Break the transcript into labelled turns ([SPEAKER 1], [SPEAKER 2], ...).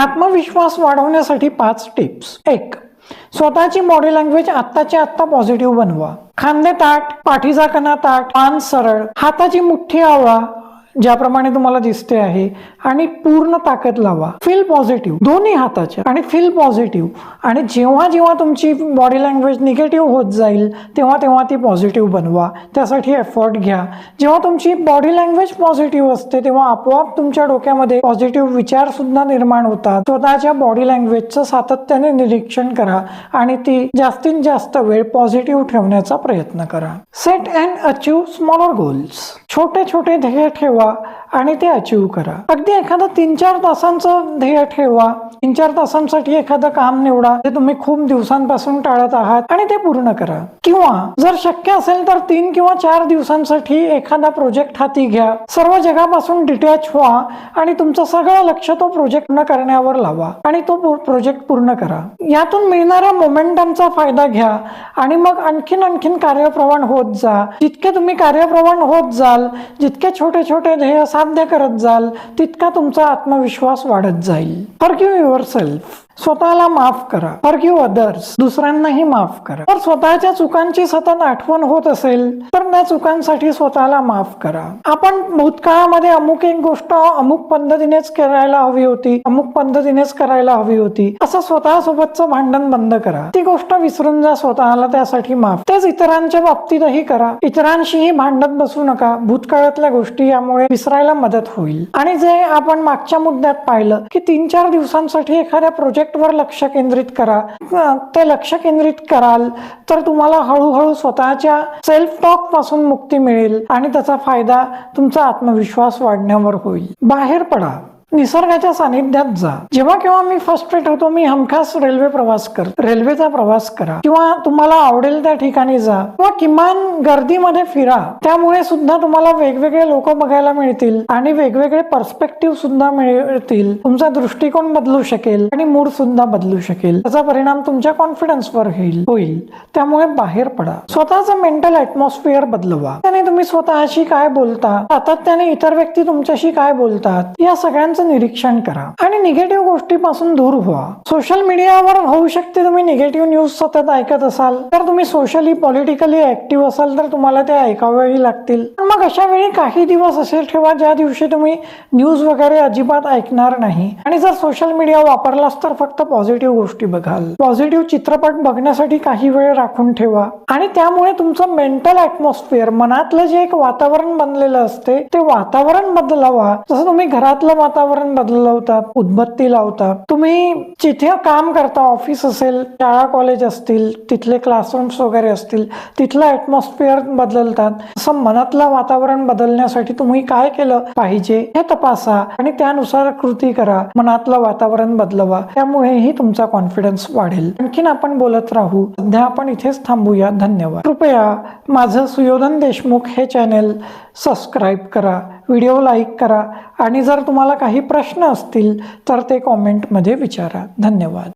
[SPEAKER 1] आत्मविश्वास वाढवण्यासाठी पाच टिप्स. एक स्वतःची बॉडी लँग्वेज आत्ताच्या आत्ता पॉझिटिव्ह बनवा. खांदे ताट पाठीचा कणा ताट पान सरळ हाताची मुठ्ठी आवळा ज्याप्रमाणे तुम्हाला दिसते आहे आणि पूर्ण ताकद लावा. फील पॉझिटिव्ह दोन्ही हाताच्या आणि फील पॉझिटिव्ह आणि जेव्हा जेव्हा तुमची बॉडी लँग्वेज निगेटिव्ह होत जाईल तेव्हा तेव्हा ती पॉझिटिव्ह बनवा. त्यासाठी एफर्ट घ्या. जेव्हा तुमची बॉडी लँग्वेज पॉझिटिव्ह असते तेव्हा आपोआप तुमच्या डोक्यामध्ये पॉझिटिव्ह विचार सुद्धा निर्माण होतात. स्वतःच्या बॉडी लँग्वेजचं सातत्याने निरीक्षण करा आणि ती जास्तीत जास्त वेळ पॉझिटिव्ह ठेवण्याचा प्रयत्न करा. Set and achieve smaller goals छोटे छोटे ध्येय ठेवा आणि ते अचीव करा. अगदी एखादं तीन चार तासांचं ध्येय ठेवा. तीन चार तासांसाठी एखादं काम निवडा जे तुम्ही खूप दिवसांपासून टाळत आहात आणि ते पूर्ण करा. किंवा जर शक्य असेल तर तीन किंवा चार दिवसांसाठी एखादा प्रोजेक्ट हाती घ्या. सर्व जगापासून डिटॅच व्हा आणि तुमचं सगळं लक्ष तो प्रोजेक्ट पूर्ण करण्यावर लावा आणि तो प्रोजेक्ट पूर्ण करा. यातून मिळणाऱ्या मोमेंटमचा फायदा घ्या आणि मग आणखीन आणखीन कार्यप्रवण होत जा. जितके तुम्ही कार्यप्रवण होत जाल जितके छोटे छोटे ध्येय साध्य करत जाल तितका तुमचा आत्मविश्वास वाढत जाईल. फॉरगिव्ह यू सेल्फ स्वतःला माफ करा. फॉरगिव्ह अदर्स दुसऱ्यांनाही माफ करा. तर स्वतःच्या चुकांची सतत आठवण होत असेल तर त्या चुकांसाठी स्वतःला माफ करा. आपण भूतकाळामध्ये अमुक एक गोष्ट अमुक पद्धतीनेच करायला हवी होती अमुक पद्धतीनेच करायला हवी होती. असं स्वतःसोबतचं भांडण बंद करा. ती गोष्ट विसरून जा स्वतःला त्यासाठी माफ. तेच इतरांच्या बाबतीतही करा. इतरांशीही भांडत बसू नका. भूतकाळातल्या गोष्टी यामुळे विसरायला मदत होईल. आणि जे आपण मागच्या मुद्द्यात पाहिलं की तीन चार दिवसांसाठी एखाद्या प्रोजेक्ट प्रोजेक्टवर लक्ष केंद्रित करा. ते लक्ष केंद्रित कराल तर तुम्हाला हळूहळू स्वतःच्या सेल्फ टॉकपासून मुक्ती मिळेल आणि त्याचा फायदा तुमचा आत्मविश्वास वाढण्यावर होईल. बाहेर पडा. निसर्गाच्या सानिध्यात जा. जेव्हा केव्हा मी फर्स्ट होतो मी हमखास रेल्वे प्रवास कर रेल्वेचा प्रवास करा. किंवा तुम्हाला आवडेल त्या ठिकाणी जा. किंवा किमान गर्दीमध्ये फिरा. त्यामुळे सुद्धा तुम्हाला वेगवेगळे लोक बघायला मिळतील आणि वेगवेगळे पर्स्पेक्टिव्ह सुद्धा मिळतील. तुमचा दृष्टिकोन बदलू शकेल आणि मूड सुद्धा बदलू शकेल. त्याचा परिणाम तुमच्या कॉन्फिडन्सवर होईल. होईल. त्यामुळे बाहेर पडा. स्वतःचं मेंटल ऍटमॉस्फिअर बदलवा. त्याने तुम्ही स्वतःशी काय बोलता? सातत्याने इतर व्यक्ती तुमच्याशी काय बोलतात? या सगळ्यांचं निरीक्षण करा. आणि निगेटिव्ह गोष्टीपासून दूर व्हा. सोशल मीडियावर होऊ शकते तुम्ही निगेटिव्ह न्यूज सतत ऐकत असाल. तर तुम्ही सोशली पॉलिटिकली ऍक्टिव्ह असाल तर तुम्हाला ते ऐकावेही लागतील. मग अशा वेळी काही दिवस असे ठेवा ज्या दिवशी तुम्ही न्यूज वगैरे अजिबात ऐकणार नाही. आणि जर सोशल मीडिया वापरलास तर फक्त पॉझिटिव्ह गोष्टी बघाल. पॉझिटिव्ह चित्रपट बघण्यासाठी काही वेळ राखून ठेवा. आणि त्यामुळे तुमचं मेंटल ऍटमॉस्फिअर मनातलं जे एक वातावरण बनलेलं असते ते वातावरण बदलावा. जसं तुम्ही घरातलं वातावरण बदलवता उदबत्ती लावता तुम्ही जिथे काम करता ऑफिस असेल शाळा कॉलेज असतील तिथले क्लासरूम्स वगैरे असतील तिथलं ऍटमॉस्फिअर बदलतात. असं मनातलं वातावरण बदलण्यासाठी तुम्ही काय केलं पाहिजे हे तपासा आणि त्यानुसार कृती करा. मनातलं वातावरण बदलवा. त्यामुळेही तुमचा कॉन्फिडन्स वाढेल. आणखीन आपण बोलत राहू. सध्या आपण इथेच थांबूया. धन्यवाद. कृपया माझं सुयोधन देशमुख हे चॅनेल सबस्क्राईब करा. व्हिडिओ लाईक करा. आणि जर तुम्हाला काही प्रश्न असतील तर ते कॉमेंटमध्ये विचारा. धन्यवाद.